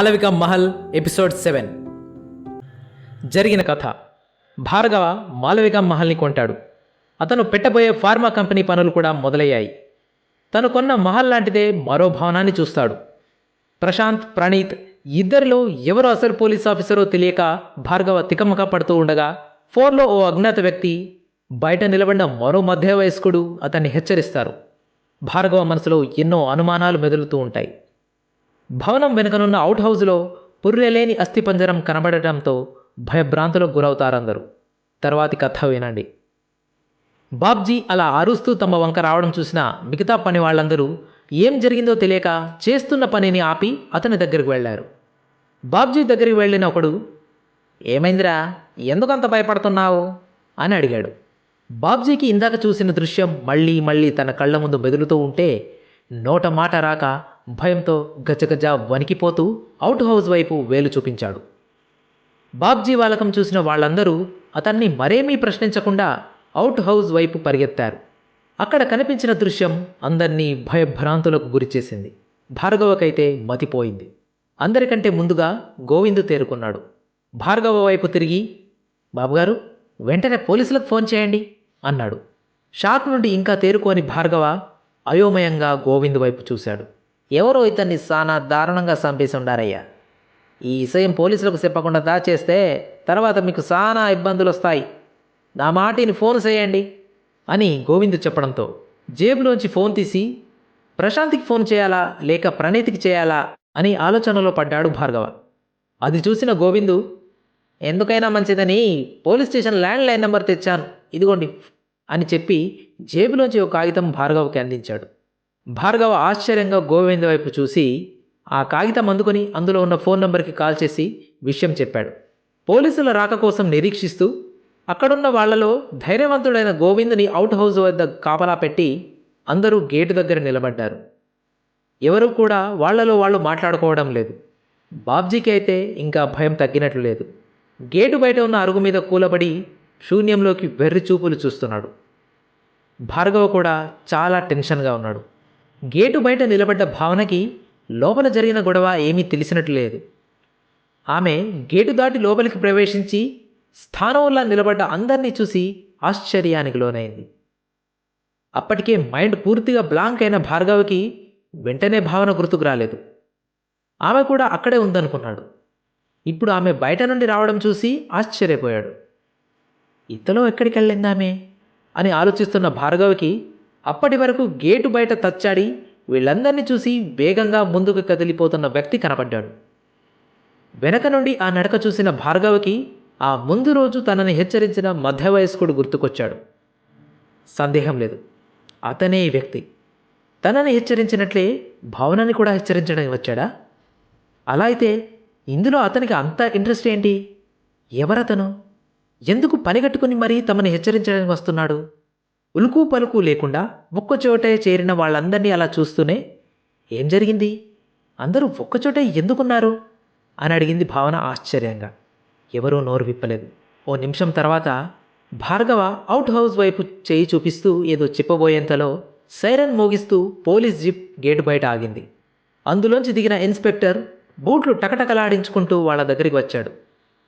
Malavika Mahal episode seven. జరిగిన కథ. భార్గవ మాలవిక మహల్ని కొంటాడు. అతను పెట్టబోయే ఫార్మా కంపెనీ పనులు కూడా మొదలయ్యాయి. తను కొన్న మహల్ లాంటిదే మరో భవనాన్ని చూస్తాడు. ప్రశాంత్ ప్రణీత్ ఇద్దరిలో ఎవరు అసలు పోలీస్ ఆఫీసరో తెలియక భార్గవ తికమక పడుతూ ఉండగా ఫోన్లో ఓ అజ్ఞాత వ్యక్తి బయట నిలబడిన మరో మధ్య వయస్కుడు అతన్ని హెచ్చరిస్తారు. భార్గవ మనసులో ఎన్నో అనుమానాలు మెదులుతూ ఉంటాయి. భవనం వెనుకనున్న అవుట్ హౌస్లో పుర్రెలేని అస్థిపంజరం కనబడటంతో భయభ్రాంతులకు గురవుతారందరూ. తర్వాతి కథ వినండి. బాబ్జీ అలా అరుస్తూ తమ వంక రావడం చూసిన మిగతా పని వాళ్ళందరూ ఏం జరిగిందో తెలియక చేస్తున్న పనిని ఆపి అతని దగ్గరికి వెళ్ళారు. బాబ్జీ దగ్గరికి వెళ్ళిన ఒకడు ఏమైందిరా? ఎందుకంత భయపడుతున్నావు? అని అడిగాడు. బాబ్జీకి ఇందాక చూసిన దృశ్యం మళ్ళీ మళ్ళీ తన కళ్ళ ముందు మెదులుతూ ఉంటే నోట మాట రాక భయంతో గజగజ వణికిపోతూ అవుట్ హౌస్ వైపు వేలు చూపించాడు. బాబ్జీ వాలకం చూసిన వాళ్ళందరూ అతన్ని మరేమీ ప్రశ్నించకుండా అవుట్ హౌస్ వైపు పరిగెత్తారు. అక్కడ కనిపించిన దృశ్యం అందరినీ భయభ్రాంతులకు గురిచేసింది భార్గవకైతే మతిపోయింది. అందరికంటే ముందుగా గోవిందు తేరుకున్నాడు. భార్గవ వైపు తిరిగి బాబుగారు వెంటనే పోలీసులకు ఫోన్ చేయండి అన్నాడు. షాక్ నుండి ఇంకా తేరుకోని భార్గవ అయోమయంగా గోవింద్ వైపు చూశాడు. ఎవరో ఇతన్ని సానా దారుణంగా చంపేసి ఉండారయ్యా. ఈ విషయం పోలీసులకు చెప్పకుండా దాచేస్తే తర్వాత మీకు సానా ఇబ్బందులు వస్తాయి నా మాటిని ఫోన్ చేయండి అని గోవింద్ చెప్పడంతో జేబులోంచి ఫోన్ తీసి ప్రశాంత్కి ఫోన్ చేయాలా? లేక ప్రణీతికి చేయాలా? అని ఆలోచనలో పడ్డాడు భార్గవ. అది చూసిన గోవిందు ఎందుకైనా మంచిదని police station land line number తెచ్చాను. ఇదిగోండి అని చెప్పి జేబులోంచి ఒక కాగితం భార్గవకి అందించాడు. భార్గవ ఆశ్చర్యంగా గోవింద్ వైపు చూసి ఆ కాగితం అందుకొని అందులో ఉన్న ఫోన్ నంబర్కి కాల్ చేసి విషయం చెప్పాడు. పోలీసుల రాక కోసం నిరీక్షిస్తూ అక్కడున్న వాళ్ళలో ధైర్యవంతుడైన గోవింద్ని అవుట్ హౌస్ వద్ద కాపలా పెట్టి అందరూ గేటు దగ్గర నిలబడ్డారు. ఎవరు కూడా వాళ్ళలో వాళ్ళు మాట్లాడుకోవడం లేదు. బాబ్జీకి అయితే ఇంకా భయం తగ్గినట్లు లేదు. గేటు బయట ఉన్న అరుగు మీద కూలబడి శూన్యంలోకి వెర్రి చూపులు చూస్తున్నాడు. భార్గవ కూడా చాలా టెన్షన్గా ఉన్నాడు. గేటు బయట నిలబడ్డ భావనకి లోపల జరిగిన గొడవ ఏమీ తెలిసినట్లు లేదు. ఆమె గేటు దాటి లోపలికి ప్రవేశించి స్థానంలో నిలబడ్డ అందరినీ చూసి ఆశ్చర్యానికి లోనైంది. అప్పటికే మైండ్ పూర్తిగా బ్లాంక్ అయిన భార్గవకి వెంటనే భావన గుర్తుకు రాలేదు. ఆమె కూడా అక్కడే ఉందనుకున్నాడు. ఇప్పుడు ఆమె బయట నుండి రావడం చూసి ఆశ్చర్యపోయాడు. ఇంతలో ఎక్కడికి వెళ్ళిందామె అని ఆలోచిస్తున్న భార్గవికి అప్పటి వరకు గేటు బయట తచ్చాడి వీళ్ళందరినీ చూసి వేగంగా ముందుకు కదిలిపోతున్న వ్యక్తి కనపడ్డాడు. వెనక నుండి ఆ నడక చూసిన భార్గవకి ఆ ముందు రోజు తనని హెచ్చరించిన మధ్య వయస్కుడు గుర్తుకొచ్చాడు. సందేహం లేదు. అతనే ఈ వ్యక్తి. తనని హెచ్చరించినట్లే భావనని కూడా హెచ్చరించడానికి వచ్చాడా? అలా అయితే ఇందులో అతనికి అంత ఇంట్రెస్ట్ ఏంటి? ఎవరతను? ఎందుకు పనిగట్టుకుని మరీ తమని హెచ్చరించడానికి వస్తున్నాడు? ఉలుకు పలుకు లేకుండా ఒక్కచోటే చేరిన వాళ్ళందరినీ అలా చూస్తూనే ఏం జరిగింది? అందరూ ఒక్కచోటే ఎందుకున్నారు? అని అడిగింది భావన ఆశ్చర్యంగా. ఎవరూ నోరు విప్పలేదు. ఓ నిమిషం తర్వాత భార్గవ అవుట్ హౌస్ వైపు చేయి చూపిస్తూ ఏదో చెప్పబోయేంతలో సైరన్ మోగిస్తూ పోలీస్ జీప్ గేటు బయట ఆగింది. అందులోంచి దిగిన ఇన్స్పెక్టర్ బూట్లు టకటకలాడించుకుంటూ వాళ్ళ దగ్గరికి వచ్చాడు.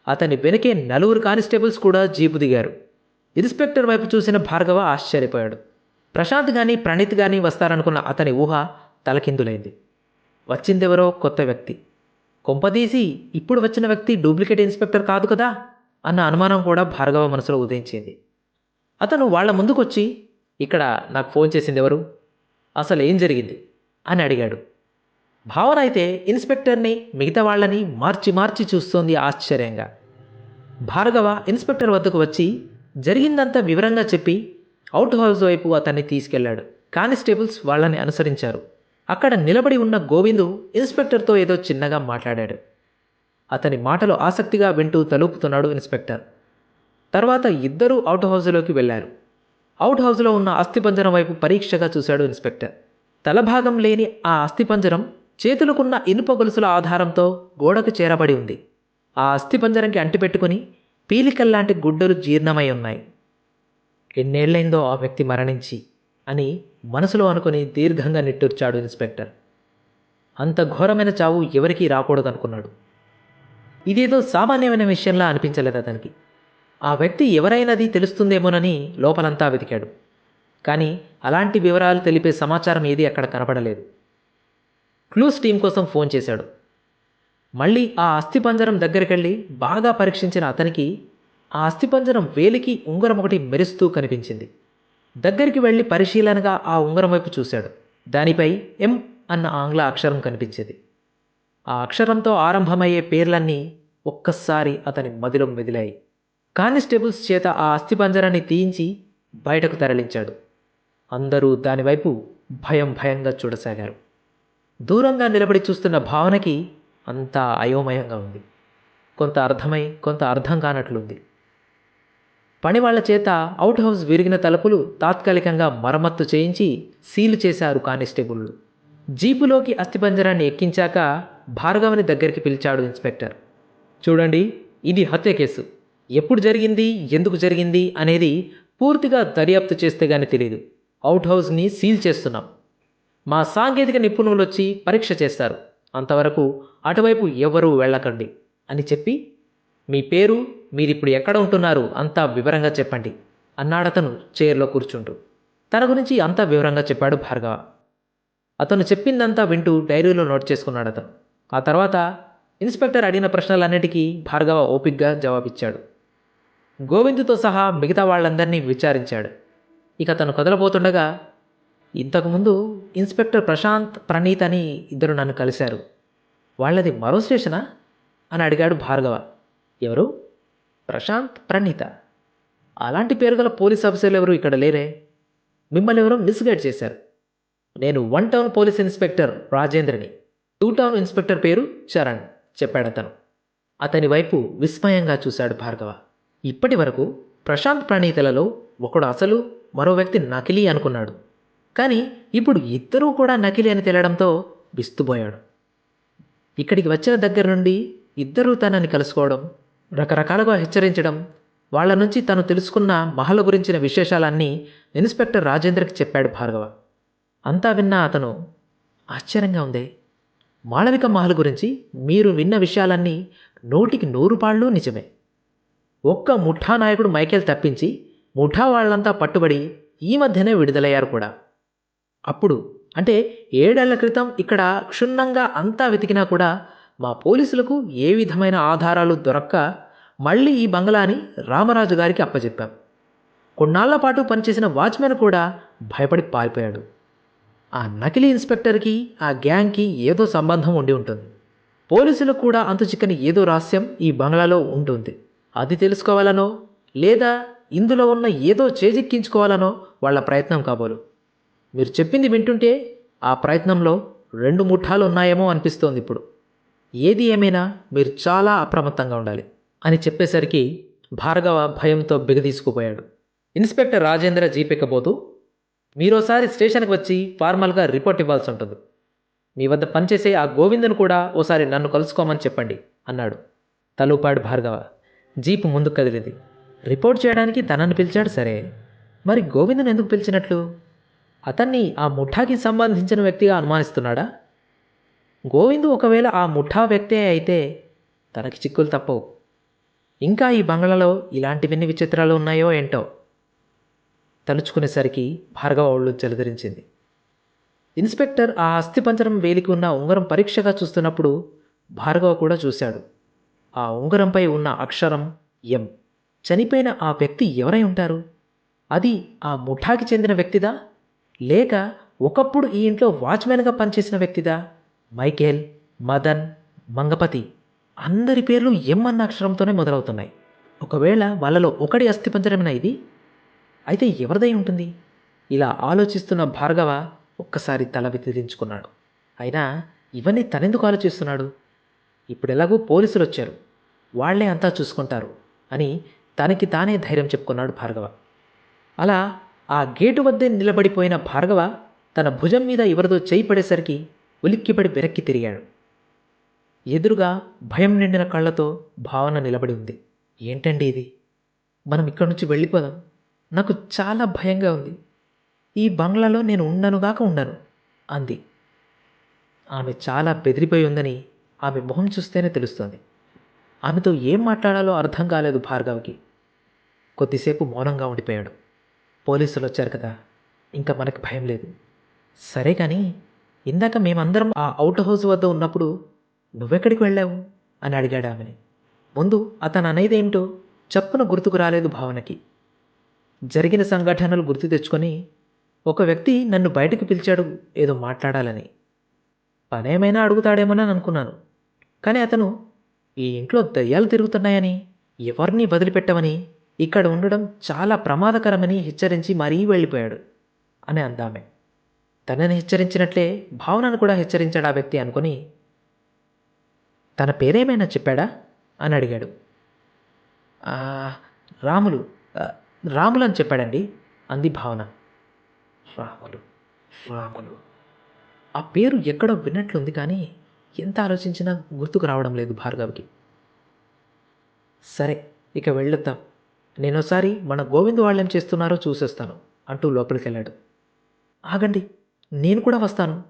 అతని వెనకే నలుగురు కానిస్టేబుల్స్ కూడా జీపు దిగారు. ఇన్స్పెక్టర్ వైపు చూసిన భార్గవ ఆశ్చర్యపోయాడు. ప్రశాంత్ కానీ ప్రణీత్ కానీ వస్తారనుకున్న అతని ఊహ తలకిందులైంది. వచ్చిందెవరో కొత్త వ్యక్తి. కొంపదీసి ఇప్పుడు వచ్చిన వ్యక్తి డూప్లికేట్ ఇన్స్పెక్టర్ కాదు కదా? అన్న అనుమానం కూడా భార్గవ మనసులో ఉదయించింది. అతను వాళ్ళ ముందుకొచ్చి ఇక్కడ నాకు ఫోన్ చేసింది ఎవరు అసలు ఏం జరిగింది? అని అడిగాడు. భావన అయితే ఇన్స్పెక్టర్ని మిగతా వాళ్ళని మార్చి మార్చి చూస్తోంది ఆశ్చర్యంగా. భార్గవ ఇన్స్పెక్టర్ వద్దకు వచ్చి జరిగిందంతా వివరంగా చెప్పి అవుట్ హౌస్ వైపు అతన్ని తీసుకెళ్ళాడు. కానిస్టేబుల్స్ వాళ్ళని అనుసరించారు. అక్కడ నిలబడి ఉన్న గోవిందు ఇన్స్పెక్టర్తో ఏదో చిన్నగా మాట్లాడాడు. అతని మాటలు ఆసక్తిగా వింటూ తలుపుతున్నాడు ఇన్స్పెక్టర్. తర్వాత ఇద్దరూ అవుట్ హౌస్లోకి వెళ్ళారు. అవుట్ హౌస్లో ఉన్న అస్థిపంజరం వైపు పరీక్షగా చూశాడు ఇన్స్పెక్టర్. తలభాగం లేని ఆ అస్థిపంజరం చేతులకున్న ఇనుప గొలుసుల ఆధారంతో గోడకు చేరబడి ఉంది. ఆ అస్థిపంజరంకి అంటిపెట్టుకుని పీలికల్లాంటి గుడ్డలు జీర్ణమై ఉన్నాయి. ఎన్నేళ్ళైందో ఆ వ్యక్తి మరణించి అని మనసులో అనుకుని దీర్ఘంగా నిట్టూర్చాడు ఇన్స్పెక్టర్. అంత ఘోరమైన చావు ఎవరికీ రాకూడదనుకున్నాడు. ఇదేదో సామాన్యమైన విషయంలా అనిపించలేదు అతనికి. ఆ వ్యక్తి ఎవరైనది తెలుస్తుందేమోనని లోపలంతా వెతికాడు. కానీ అలాంటి వివరాలు తెలిపే సమాచారం ఏది అక్కడ కనపడలేదు. క్లూస్ టీం కోసం ఫోన్ చేశాడు. మళ్ళీ ఆ అస్థిపంజరం దగ్గరికెళ్ళి బాగా పరీక్షించిన అతనికి ఆ అస్థిపంజరం వేలికి ఉంగరం ఒకటి మెరుస్తూ కనిపించింది. దగ్గరికి వెళ్ళి పరిశీలనగా ఆ ఉంగరం వైపు చూశాడు. దానిపై ఎం అన్న ఆంగ్ల అక్షరం కనిపించేది. ఆ అక్షరంతో ఆరంభమయ్యే పేర్లన్నీ ఒక్కసారి అతని మదిలో మెదిలాయి. కానిస్టేబుల్స్ చేత ఆ అస్థిపంజరాన్ని తీయించి బయటకు తరలించాడు. అందరూ దానివైపు భయం భయంగా చూడసాగారు. దూరంగా నిలబడి చూస్తున్న భావనకి అంత అయోమయంగా ఉంది. కొంత అర్థమై కొంత అర్థం కానట్లుంది. పనివాళ్ళ చేత అవుట్ హౌస్ విరిగిన తలుపులు తాత్కాలికంగా మరమ్మత్తు చేయించి సీలు చేశారు కానిస్టేబుళ్ళు జీపులోకి అస్థిపంజరాన్ని ఎక్కించాక భార్గవని దగ్గరికి పిలిచాడు ఇన్స్పెక్టర్. చూడండి ఇది హత్య కేసు. ఎప్పుడు జరిగింది ఎందుకు జరిగింది అనేది పూర్తిగా దర్యాప్తు చేస్తే గానీ తెలియదు అవుట్ హౌస్ని సీల్ చేస్తున్నాం. మా సాంకేతిక నిపుణులు వచ్చి పరీక్ష చేస్తారు. అంతవరకు అటువైపు ఎవరూ వెళ్ళకండి అని చెప్పి మీ పేరు మీరిప్పుడు ఎక్కడ ఉంటున్నారు? అంతా వివరంగా చెప్పండి అన్నాడతను చైర్లో కూర్చుంటూ. తన గురించి అంతా వివరంగా చెప్పాడు భార్గవ. అతను చెప్పిందంతా వింటూ డైరీలో నోట్ చేసుకున్నాడు అతను. ఆ తర్వాత ఇన్స్పెక్టర్ అడిగిన ప్రశ్నలన్నిటికీ భార్గవ ఓపిగ్గా జవాబిచ్చాడు. గోవిందుతో సహా మిగతా వాళ్ళందరినీ విచారించాడు. ఇక తను కదలబోతుండగా ఇంతకుముందు ఇన్స్పెక్టర్ ప్రశాంత్ ప్రణీత్ అని ఇద్దరు నన్ను కలిశారు. వాళ్ళది మరో స్టేషనా? అని అడిగాడు భార్గవ. ఎవరు? ప్రశాంత్ ప్రణీత. అలాంటి పేరు గల పోలీస్ ఆఫీసర్లు ఎవరు ఇక్కడ లేరే? మిమ్మల్ని ఎవరో మిస్గైడ్ చేశారు. నేను వన్ టౌన్ పోలీస్ ఇన్స్పెక్టర్ రాజేంద్రని. టూ టౌన్ ఇన్స్పెక్టర్ పేరు చరణ్ చెప్పాడు అతను. అతని వైపు విస్మయంగా చూశాడు భార్గవ. ఇప్పటి వరకు ప్రశాంత్ ప్రణీతలలో ఒకడు అసలు మరో వ్యక్తి నకిలీ అనుకున్నాడు. కానీ ఇప్పుడు ఇద్దరూ కూడా నకిలీ అని తేలడంతో విస్తుపోయాడు. ఇక్కడికి వచ్చిన దగ్గర నుండి ఇద్దరూ తనని కలుసుకోవడం రకరకాలుగా హెచ్చరించడం వాళ్ళ నుంచి తను తెలుసుకున్న మహల గురించిన విశేషాలన్నీ ఇన్స్పెక్టర్ రాజేంద్రకి చెప్పాడు భార్గవ. అంతా విన్న అతను ఆశ్చర్యంగా ఉంది. మాళవిక మహల్ గురించి మీరు విన్న విషయాలన్నీ నూటికి నూరు పాళ్ళు నిజమే. ఒక్క ముఠా నాయకుడు మైకేల్ తప్పించి ముఠా వాళ్ళంతా పట్టుబడి ఈ మధ్యనే విడుదలయ్యారు కూడా. అప్పుడు అంటే ఏడేళ్ళ క్రితం ఇక్కడ క్షుణ్ణంగా అంతా వెతికినా కూడా మా పోలీసులకు ఏ విధమైన ఆధారాలు దొరక్క మళ్ళీ ఈ బంగ్లాని రామరాజు గారికి అప్పచెప్పాం కొన్నాళ్ళ పాటు పనిచేసిన వాచ్మెన్ కూడా భయపడి పారిపోయాడు. ఆ నకిలీ ఇన్స్పెక్టర్కి ఆ గ్యాంగ్కి ఏదో సంబంధం ఉండి ఉంటుంది. పోలీసులకు కూడా అంతు చిక్కని ఏదో రహస్యం ఈ బంగ్లాలో ఉంటుంది. అది తెలుసుకోవాలనో లేదా ఇందులో ఉన్న ఏదో చేజిక్కించుకోవాలనో వాళ్ళ ప్రయత్నం కాబోలు. మీరు చెప్పింది వింటుంటే ఆ ప్రయత్నంలో రెండు ముఠాలు ఉన్నాయేమో అనిపిస్తోంది ఇప్పుడు. ఏది ఏమైనా మీరు చాలా అప్రమత్తంగా ఉండాలి అని చెప్పేసరికి భార్గవ భయంతో బిగదీసుకుపోయాడు ఇన్స్పెక్టర్ రాజేంద్ర జీపెక్కబోతూ మీరోసారి స్టేషన్కి వచ్చి ఫార్మల్గా రిపోర్ట్ ఇవ్వాల్సి ఉంటుంది. మీ వద్ద పనిచేసే ఆ గోవిందను కూడా ఓసారి నన్ను కలుసుకోమని చెప్పండి అన్నాడు. తలూపాడు భార్గవ. జీపు ముందుకు కదిలింది. రిపోర్ట్ చేయడానికి తనను పిలిచాడు సరే. మరి గోవిందను ఎందుకు పిలిచినట్లు? అతన్ని ఆ ముఠాకి సంబంధించిన వ్యక్తిగా అనుమానిస్తున్నాడా? గోవిందు ఒకవేళ ఆ ముఠా వ్యక్తే అయితే తనకి చిక్కులు తప్పవు. ఇంకా ఈ బంగ్లాలో ఇలాంటివన్నీ విచిత్రాలు ఉన్నాయో ఏంటో? తలుచుకునేసరికి భార్గవ ఒళ్ళు జలధరించింది ఇన్స్పెక్టర్ ఆ అస్థిపంజరం వేలికి ఉన్న ఉంగరం పరీక్షగా చూస్తున్నప్పుడు భార్గవ కూడా చూశాడు. ఆ ఉంగరంపై ఉన్న అక్షరం ఎం. చనిపోయిన ఆ వ్యక్తి ఎవరై ఉంటారు? అది ఆ ముఠాకి చెందిన వ్యక్తిదా? లేక ఒకప్పుడు ఈ ఇంట్లో వాచ్మెన్గా పనిచేసిన వ్యక్తిదా? మైకేల్ మదన్ మంగపతి అందరి పేర్లు ఎం అన్న అక్షరంతోనే మొదలవుతున్నాయి. ఒకవేళ వాళ్ళలో ఒకటి అస్థిపంజరమైన ఇది అయితే ఎవరిదై ఉంటుంది? ఇలా ఆలోచిస్తున్న భార్గవ ఒక్కసారి తల విదిలించుకున్నాడు. అయినా ఇవన్నీ తనెందుకు ఆలోచిస్తున్నాడు? ఇప్పుడు ఎలాగో పోలీసులు వచ్చారు వాళ్ళే అంతా చూసుకుంటారు అని తనకి తానే ధైర్యం చెప్పుకున్నాడు భార్గవ. అలా ఆ గేటు వద్దే నిలబడిపోయిన భార్గవ తన భుజం మీద ఎవరిదో చేయి పడేసరికి ఉలిక్కిపడి వెనక్కి తిరిగాడు. ఎదురుగా భయం నిండిన కళ్ళతో భావన నిలబడి ఉంది. ఏంటండి ఇది? మనం ఇక్కడి నుంచి వెళ్ళిపోదాం. నాకు చాలా భయంగా ఉంది. ఈ బంగ్లాలో నేను ఉండనుగాక ఉండను అంది. ఆమె చాలా బెదిరిపోయి ఉందని ఆమె మొహం చూస్తేనే తెలుస్తుంది. ఆమెతో ఏం మాట్లాడాలో అర్థం కాలేదు భార్గవ్కి. కొద్దిసేపు మౌనంగా ఉండిపోయాడు. పోలీసులు వచ్చారు కదా ఇంకా మనకి భయం లేదు. సరే కానీ ఇందాక మేమందరం ఆ అవుట్ హౌస్ వద్ద ఉన్నప్పుడు నువ్వెక్కడికి వెళ్ళావు? అని అడిగాడు ఆమెని ముందు అతను అనేదేంటో చప్పున గుర్తుకు రాలేదు భావనకి. జరిగిన సంఘటనలు గుర్తు తెచ్చుకొని ఒక వ్యక్తి నన్ను బయటకు పిలిచాడు ఏదో మాట్లాడాలని. పనేమైనా అడుగుతాడేమోనని అనుకున్నాను. కానీ అతను ఈ ఇంట్లో దయ్యాలు తిరుగుతున్నాయని ఎవరిని వదిలిపెట్టమని ఇక్కడ ఉండడం చాలా ప్రమాదకరమని హెచ్చరించి మరీ వెళ్ళిపోయాడు అని అందామె. తనని హెచ్చరించినట్లే భావనను కూడా హెచ్చరించాడు ఆ వ్యక్తి అనుకొని తన పేరేమైనా చెప్పాడా? అని అడిగాడు. రాములు రాములు అని చెప్పాడండి అంది భావన. రాములు రాములు. ఆ పేరు ఎక్కడో విన్నట్లుంది కానీ ఎంత ఆలోచించినా గుర్తుకు రావడం లేదు భార్గవ్కి. సరే ఇక వెళ్ళొద్దాం. నేనోసారి మన గోవింద్ వాళ్ళేం చేస్తున్నారో చూసేస్తాను అంటూ లోపలికి వెళ్ళాడు ఆగండి నేను కూడా వస్తాను.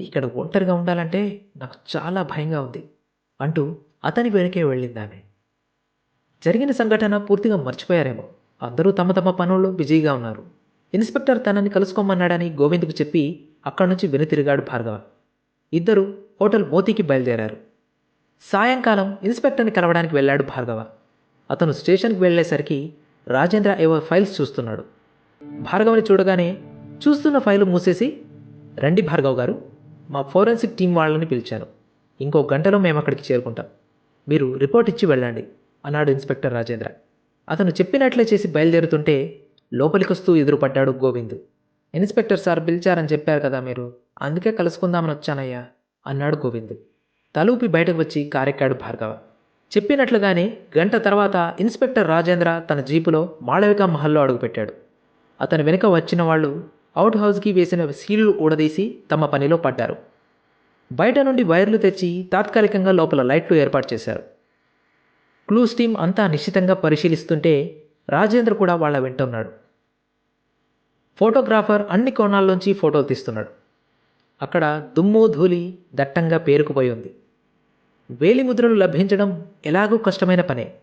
ఇక్కడ ఒంటరిగా ఉండాలంటే నాకు చాలా భయంగా ఉంది అంటూ అతని వెనకే వెళ్ళింది ఆమె. జరిగిన సంఘటన పూర్తిగా మర్చిపోయారేమో. అందరూ తమ తమ పనుల్లో బిజీగా ఉన్నారు. ఇన్స్పెక్టర్ తనని కలుసుకోమన్నాడని గోవింద్కు చెప్పి అక్కడి నుంచి వెనుతిరిగాడు భార్గవ. ఇద్దరు హోటల్ మోతీకి బయలుదేరారు. సాయంకాలం ఇన్స్పెక్టర్ని కలవడానికి వెళ్ళాడు భార్గవ. అతను స్టేషన్కి వెళ్ళేసరికి రాజేంద్ర ఏవో ఫైల్స్ చూస్తున్నాడు. భార్గవ్ని చూడగానే చూస్తున్న ఫైలు మూసేసి రండి భార్గవ్ గారు మా ఫోరెన్సిక్ టీం వాళ్ళని పిలిచాను. ఇంకో గంటలో మేము అక్కడికి చేరుకుంటాం. మీరు రిపోర్ట్ ఇచ్చి వెళ్ళండి అన్నాడు ఇన్స్పెక్టర్ రాజేంద్ర. అతను చెప్పినట్లే చేసి బయలుదేరుతుంటే లోపలికొస్తూ ఎదురుపడ్డాడు గోవింద్. ఇన్స్పెక్టర్ సార్ పిలిచారని చెప్పారు కదా మీరు అందుకే కలుసుకుందామని వచ్చానయ్యా అన్నాడు గోవింద్. తలూపి బయటకు వచ్చి కారెక్కాడు భార్గవ. చెప్పినట్లుగానే గంట తర్వాత ఇన్స్పెక్టర్ రాజేంద్ర తన జీపులో మాళవిక మహల్లో అడుగుపెట్టాడు. అతని వెనుక వచ్చిన వాళ్ళు అవుట్ హౌస్కి వేసిన సీళ్ళు ఊడదీసి తమ పనిలో పడ్డారు. బయట నుండి వైర్లు తెచ్చి తాత్కాలికంగా లోపల లైట్లు ఏర్పాటు చేశారు. క్లూస్ టీం అంతా నిశ్చితంగా పరిశీలిస్తుంటే రాజేంద్ర కూడా వాళ్ళ వెంట ఉన్నాడు. ఫోటోగ్రాఫర్ అన్ని కోణాల్లోంచి ఫోటోలు తీస్తున్నాడు. అక్కడ దుమ్ము ధూళి దట్టంగా పేరుకుపోయి ఉంది. వేలి ముద్రలు లభించడం ఎలాగూ కష్టమైన పనే.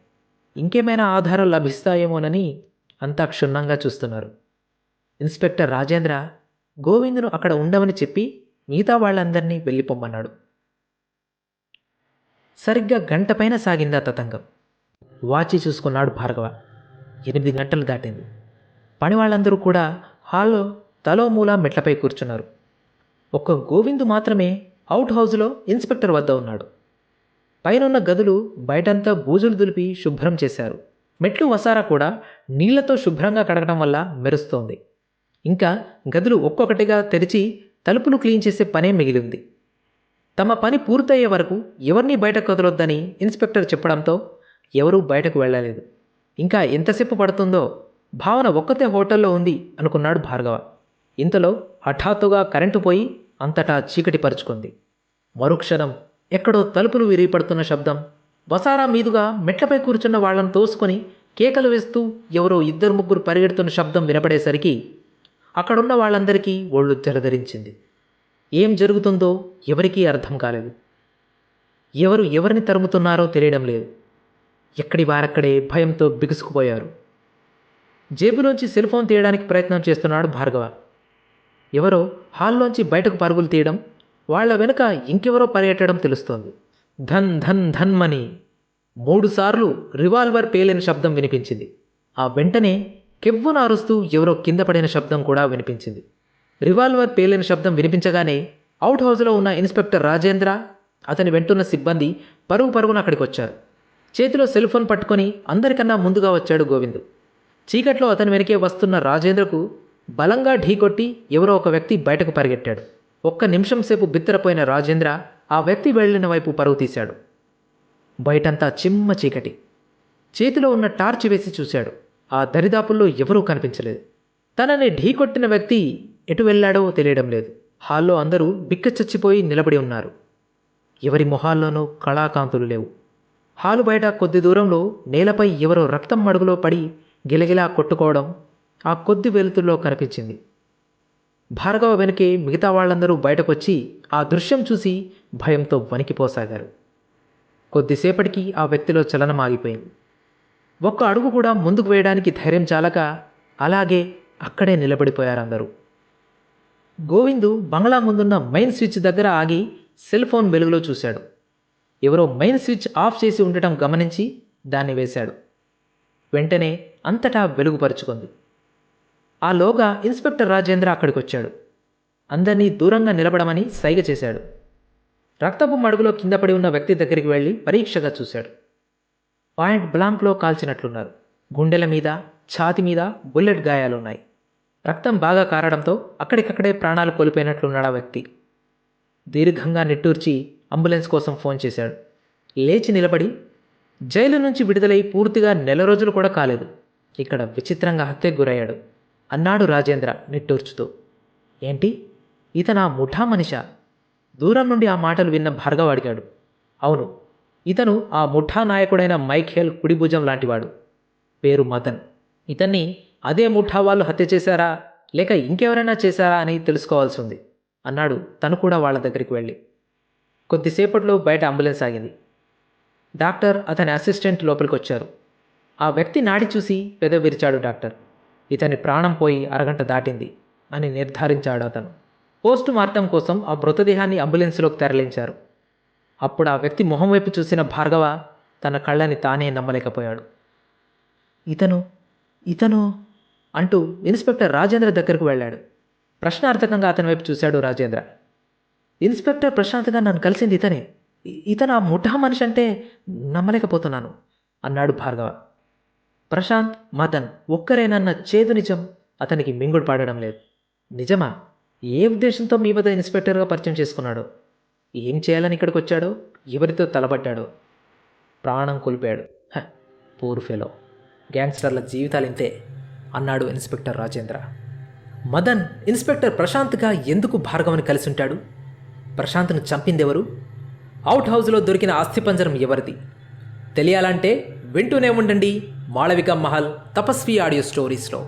ఇంకేమైనా ఆధారాలు లభిస్తాయేమోనని అంతా క్షుణ్ణంగా చూస్తున్నారు. ఇన్స్పెక్టర్ రాజేంద్ర గోవిందును అక్కడ ఉండమని చెప్పి మిగతా వాళ్ళందరినీ వెళ్ళిపోమ్మన్నాడు. సరిగ్గా గంట పైన సాగిందా తతంగం. వాచి చూసుకున్నాడు భార్గవ. ఎనిమిది గంటలు దాటింది. పని వాళ్ళందరూ కూడా హాల్లో తలో మూల మెట్లపై కూర్చున్నారు. ఒక్క గోవిందు మాత్రమే అవుట్ హౌస్లో ఇన్స్పెక్టర్ వద్ద ఉన్నాడు. పైనున్న గదులు బయటంతా బూజులు దులిపి శుభ్రం చేశారు. మెట్లు వసారా కూడా నీళ్ళతో శుభ్రంగా కడగడం వల్ల మెరుస్తోంది. ఇంకా గదులు ఒక్కొక్కటిగా తెరిచి తలుపులు క్లీన్ చేసే పనే మిగిలింది. తమ పని పూర్తయ్యే వరకు ఎవరిని బయటకు వదలొద్దని ఇన్స్పెక్టర్ చెప్పడంతో ఎవరూ బయటకు వెళ్ళలేదు. ఇంకా ఎంతసేపు పడుతుందో భావన ఒక్కతే హోటల్లో ఉంది అనుకున్నాడు భార్గవ. ఇంతలో హఠాత్తుగా కరెంటు పోయి అంతటా చీకటి పరుచుకుంది. మరుక్షణం ఎక్కడో తలుపులు విరిగిపడుతున్న శబ్దం. వసారా మీదుగా మెట్లపై కూర్చున్న వాళ్ళను తోసుకొని కేకలు వేస్తూ ఎవరో ఇద్దరు ముగ్గురు పరిగెడుతున్న శబ్దం వినపడేసరికి అక్కడున్న వాళ్ళందరికీ ఒళ్ళు జలధరించింది. ఏం జరుగుతుందో ఎవరికీ అర్థం కాలేదు. ఎవరు ఎవరిని తరుముతున్నారో తెలియడం లేదు. ఎక్కడి వారక్కడే భయంతో బిగుసుకుపోయారు. జేబులోంచి సెల్ ఫోన్ తీయడానికి ప్రయత్నం చేస్తున్నాడు భార్గవ. ఎవరో హాల్లోంచి బయటకు పరుగులు తీయడం వాళ్ళ వెనుక ఇంకెవరో పరిగెట్టడం తెలుస్తోంది. ధన్ ధన్ ధన్మని మూడుసార్లు రివాల్వర్ పేలిన శబ్దం వినిపించింది. ఆ వెంటనే కెవ్వున అరుస్తూ ఎవరో కింద పడిన శబ్దం కూడా వినిపించింది. రివాల్వర్ పేలిన శబ్దం వినిపించగానే అవుట్ హౌస్లో ఉన్న ఇన్స్పెక్టర్ రాజేంద్ర అతని వెంటున్న సిబ్బంది పరుగు పరుగున అక్కడికి వచ్చారు. చేతిలో సెల్ ఫోన్ పట్టుకొని అందరికన్నా ముందుగా వచ్చాడు గోవింద్. చీకట్లో అతని వెనకే వస్తున్న రాజేంద్రకు బలంగా ఢీకొట్టి ఎవరో ఒక వ్యక్తి బయటకు పరిగెట్టాడు. ఒక్క నిమిషం సేపు బిత్తరపోయిన రాజేంద్ర ఆ వ్యక్తి వెళ్ళిన వైపు పరుగు తీశాడు. బయటంతా చిమ్మ చీకటి. చేతిలో ఉన్న టార్చ్ వేసి చూశాడు. ఆ దరిదాపుల్లో ఎవరూ కనిపించలేదు. తనని ఢీకొట్టిన వ్యక్తి ఎటు వెళ్ళాడో తెలియడం లేదు. హాల్లో అందరూ బిక్కచచ్చిపోయి నిలబడి ఉన్నారు. ఎవరి మొహాల్లోనూ కళాకాంతులు లేవు. హాలు బయట కొద్ది దూరంలో నేలపై ఎవరో రక్తం మడుగులో పడి గిలగిలా కొట్టుకోవడం ఆ కొద్ది వెలుతుల్లో కనిపించింది. భార్గవ వెనుకే మిగతా వాళ్ళందరూ బయటకొచ్చి ఆ దృశ్యం చూసి భయంతో వణికిపోసాగారు. కొద్దిసేపటికి ఆ వ్యక్తిలో చలనం ఆగిపోయింది. ఒక్క అడుగు కూడా ముందుకు వేయడానికి ధైర్యం చాలక అలాగే అక్కడే నిలబడిపోయారందరూ. గోవిందు బంగ్లా ముందున్న మెయిన్ స్విచ్ దగ్గర ఆగి సెల్ ఫోన్ వెలుగులో చూశాడు. ఎవరో మెయిన్ స్విచ్ ఆఫ్ చేసి ఉండటం గమనించి దాన్ని వేశాడు. వెంటనే అంతటా వెలుగుపరుచుకుంది. ఆ లోగా ఇన్స్పెక్టర్ రాజేంద్ర అక్కడికి వచ్చాడు అందరినీ దూరంగా నిలబడమని సైగ చేశాడు. రక్తపు మడుగులో కింద పడి ఉన్న వ్యక్తి దగ్గరికి వెళ్ళి పరీక్షగా చూశాడు. పాయింట్ బ్లాంక్లో కాల్చినట్లున్నారు. గుండెల మీద ఛాతి మీద బుల్లెట్ గాయాలున్నాయి. రక్తం బాగా కారడంతో అక్కడికక్కడే ప్రాణాలు కోల్పోయినట్లున్నాడు ఆ వ్యక్తి. దీర్ఘంగా నిట్టూర్చి అంబులెన్స్ కోసం ఫోన్ చేశాడు. లేచి నిలబడి జైలు నుంచి విడుదలై పూర్తిగా నెల రోజులు కూడా కాలేదు. ఇక్కడ విచిత్రంగా హత్యకు గురయ్యాడు. అన్నాడు రాజేంద్ర నిట్టూర్చుతూ. ఏంటి? ఇతను ఆ ముఠా మనిషా? దూరం నుండి ఆ మాటలు విన్న భార్గవ్ అడిగాడు. అవును ఇతను ఆ ముఠా నాయకుడైన మైఖేల్ కుడిభుజం లాంటివాడు. పేరు మదన్. ఇతన్ని అదే ముఠా వాళ్ళు హత్య చేశారా? లేక ఇంకెవరైనా చేశారా అని తెలుసుకోవాల్సి ఉంది అన్నాడు తను కూడా వాళ్ళ దగ్గరికి వెళ్ళి. కొద్దిసేపట్లో బయట అంబులెన్స్ ఆగింది. డాక్టర్ అతని అసిస్టెంట్ లోపలికి వచ్చారు ఆ వ్యక్తి నాడి చూసి పెద విరిచాడు డాక్టర్. ఇతని ప్రాణం పోయి అరగంట దాటింది అని నిర్ధారించాడు అతను. పోస్ట్ మార్టం కోసం ఆ మృతదేహాన్ని అంబులెన్స్లోకి తరలించారు. అప్పుడు ఆ వ్యక్తి మొహం వైపు చూసిన భార్గవ తన కళ్ళని తానే నమ్మలేకపోయాడు. ఇతను ఇతను అంటూ ఇన్స్పెక్టర్ రాజేంద్ర దగ్గరకు వెళ్ళాడు. ప్రశ్నార్థకంగా అతని వైపు చూశాడు రాజేంద్ర. ఇన్స్పెక్టర్ ప్రశాంత్గా నన్ను కలిసింది ఇతనే. ఇతను ఆ ముఠా మనిషి అంటే నమ్మలేకపోతున్నాను అన్నాడు భార్గవ. ప్రశాంత్ మదన్ ఒక్కరేనన్న చేదు నిజం అతనికి మింగుడు పాడడం లేదు. నిజమా? ఏ ఉద్దేశంతో మీ వద్ద ఇన్స్పెక్టర్గా పరిచయం చేసుకున్నాడు? ఏం చేయాలని ఇక్కడికి వచ్చాడో? ఎవరితో తలబడ్డాడో ప్రాణం కోల్పోయాడు. పూర్ ఫెలో గ్యాంగ్స్టర్ల జీవితాలు ఇంతే అన్నాడు ఇన్స్పెక్టర్ రాజేంద్ర. మదన్ ఇన్స్పెక్టర్ ప్రశాంత్గా ఎందుకు భార్గవని కలిసి ఉంటాడు ప్రశాంత్ను చంపిందెవరు? అవుట్ హౌస్లో దొరికిన అస్థిపంజరం ఎవరిది? తెలియాలంటే వింటూనే ఉండండి మాళవిక మహల్ తపస్వి ఆడియో స్టోరీస్లో.